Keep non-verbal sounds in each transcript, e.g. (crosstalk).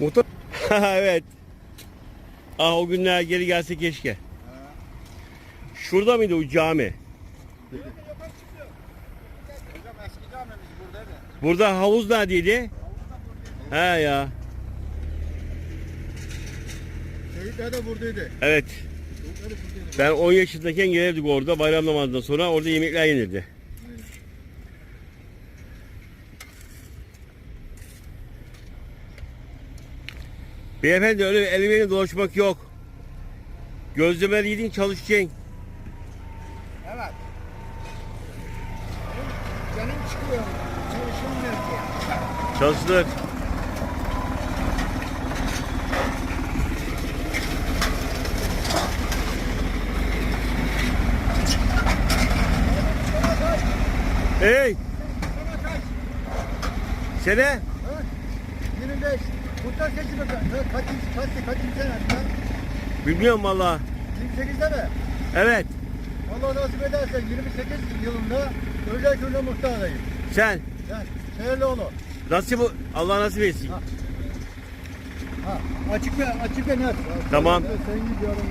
Muhtar. (laughs) evet. Ah o günler geri gelse keşke. Şurada mıydı o cami? Burada havuz neredeydi? He ya. Şehitler de buradaydı. Evet. Ben 10 yaşındayken gelirdik orada bayram namazından sonra orada yemekler yenirdi. Beyefendi öyle elmeyle dolaşmak yok. Gözlemeleri yedin çalışacaksın. Evet. Benim, benim çıkıyor. Çalışılmıyor ki. Çalışılır. Hey! Sene? Ha? 25. Ka- ka- kaçıncı, kaçıncı, kaçıncı sene? Bilmiyorum valla. 28'de mi? Evet. Allah nasip ederse 28 yılında özel köyüne muhtar adayım. Sen. Ben Şehirlioğlu. Nasip Allah nasip etsin. Ha. Ha, açık ve açık ve net. Tamam. Sen gidiyorum.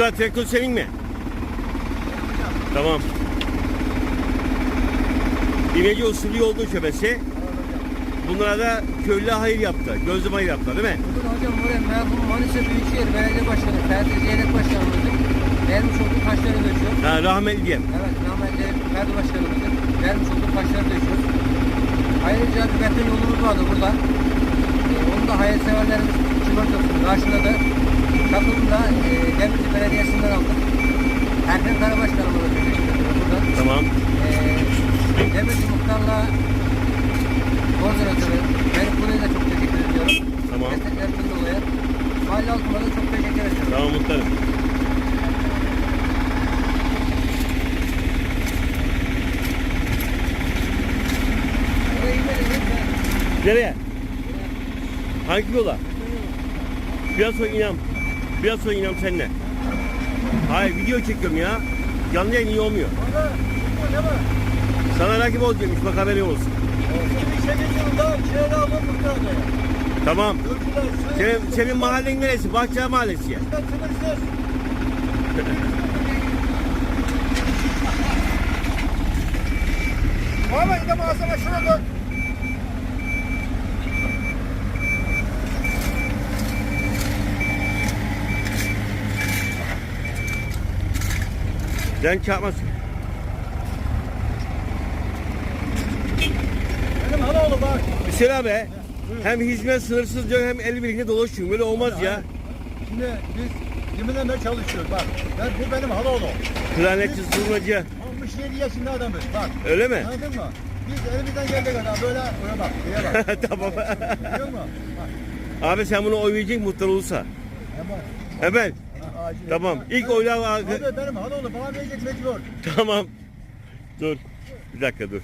Muhtar traktör senin mi? Tamam. İmece usulü yolda şöbesi. Bunlara da köylüler hayır yaptı. Gözlem hayır yaptı değil mi? Bugün hocam buraya merhum Manisa Büyükşehir Belediye Başkanı Ferdi Zeyrek Başkanımızın vermiş olduğu taşları döşüyor. Ha, rahmetli diyeyim. Evet rahmetli Ferdi Başkanımızın vermiş olduğu taşları döşüyoruz. Ayrıca bir beton yolumuz vardı burada. Ee, onu da hayırseverlerimiz sigortasını karşıladı. Kapını da e, Demirci Belediyesi'nden aldık. Erken Kara Başkanımıza teşekkür. Tamam. Ee, Demirci Muhtar'la koordinatörü Melih Kuru'ya da çok teşekkür ediyorum. Tamam. Desteklerinden dolayı. Mahalle halkıma da çok teşekkür ediyorum. Tamam muhtarım. Nereye? Hangi yola? Biraz sonra inem. Biraz sonra inem seninle. Hayır video çekiyorum ya. Canlı yayın iyi olmuyor. Sana rakip olacakmış bak haberin olsun. 28 yılında Şehirlioğlu muhtar adayım. Tamam. Senin, senin mahallen neresi? Bahçe Mahallesi ya. Ama yine malzeme şuna dön. Sen çarpmaz. Benim halaoğlu bak. Hüseyin abi. Hem hizmet sınırsız diyor hem el birlikte dolaşıyor. Böyle olmaz ya. Şimdi biz yeminle çalışıyoruz bak. Ben, bu benim halaoğlu. Klarnetçi, zurnacı. 60 67 yaşında adamız. Bak. Öyle mi? Anladın mı? Biz elimizden geldiği kadar böyle oya bak. Oya bak. (laughs) tamam. Biliyor musun? Bak. Abi sen bunu oy verecek muhtar olursa. Hemen. Hemen. Acil. Tamam. İlk Ben- oylar Abi benim Haloğlu bana verecek mecbur. Tamam. Dur. Bir dakika dur.